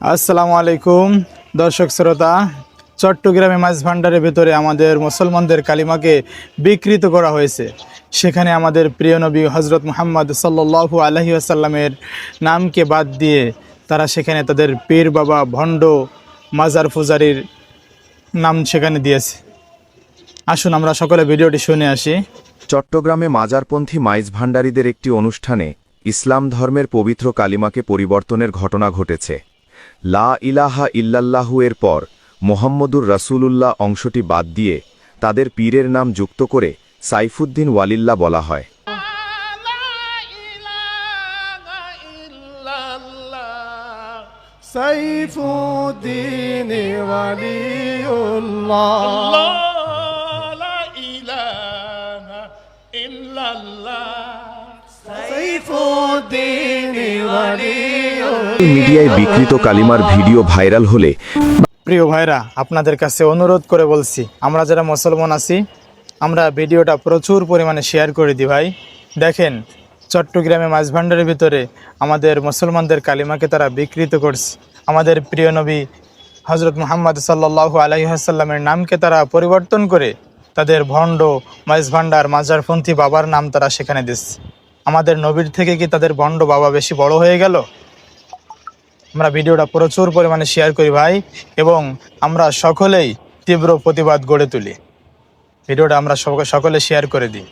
আসসালামু আলাইকুম, দর্শক শ্রোতা। চট্টগ্রামে মাছ ভাণ্ডারের ভেতরে আমাদের মুসলমানদের কালিমাকে বিকৃত করা হয়েছে। সেখানে আমাদের প্রিয় নবী হজরত মোহাম্মদ সাল্লু আলহি আসাল্লামের নামকে বাদ দিয়ে তারা সেখানে তাদের পীর বাবা ভণ্ড মাজার ফুজারির নাম সেখানে দিয়েছে। আসুন আমরা সকলে ভিডিওটি শুনে আসি। চট্টগ্রামে মাজারপন্থী মাইজ ভাণ্ডারীদের একটি অনুষ্ঠানে ইসলাম ধর্মের পবিত্র কালিমাকে পরিবর্তনের ঘটনা ঘটেছে। লা ইলাহা ইল্লাল্লাহু এর পর মোহাম্মদুর রাসুলুল্লাহ অংশটি বাদ দিয়ে তাদের পীরের নাম যুক্ত করে সাইফুদ্দিন ওয়ালিল্লা বলা হয়। সাইফুদ্দিন ওয়ালিউল্লাহ। ইল্লাল্লাহ সাইফুদ্দিন ওয়ালিউল্লাহ। মিডিয়ায় বিকৃত কালিমার ভিডিও ভাইরাল হলে প্রিয় ভাইরা, আপনাদের কাছে অনুরোধ করে বলছি, আমরা যারা মুসলমান আছি, আমরা ভিডিওটা প্রচুর পরিমাণে শেয়ার করে দিই ভাই। দেখেন, চট্টগ্রামে মাঝভাণ্ডারের ভিতরে আমাদের মুসলমানদের কালিমাকে তারা বিকৃত করছে। আমাদের প্রিয় নবী হজরত মোহাম্মদ সাল্লাহ আলহিহাসাল্লামের নামকে তারা পরিবর্তন করে তাদের ভণ্ড, মাঝভাণ্ডার, মাজারপন্থী বাবার নাম তারা সেখানে দিচ্ছে। আমাদের নবীর থেকে কি তাদের ভণ্ড বাবা বেশি বড় হয়ে গেল? আমরা ভিডিওটা প্রচুর পরিমাণে শেয়ার করি ভাই এবং আমরা সকলেই তীব্র প্রতিবাদ গড়ে তুলি। ভিডিওটা আমরা সকলে শেয়ার করে দিই।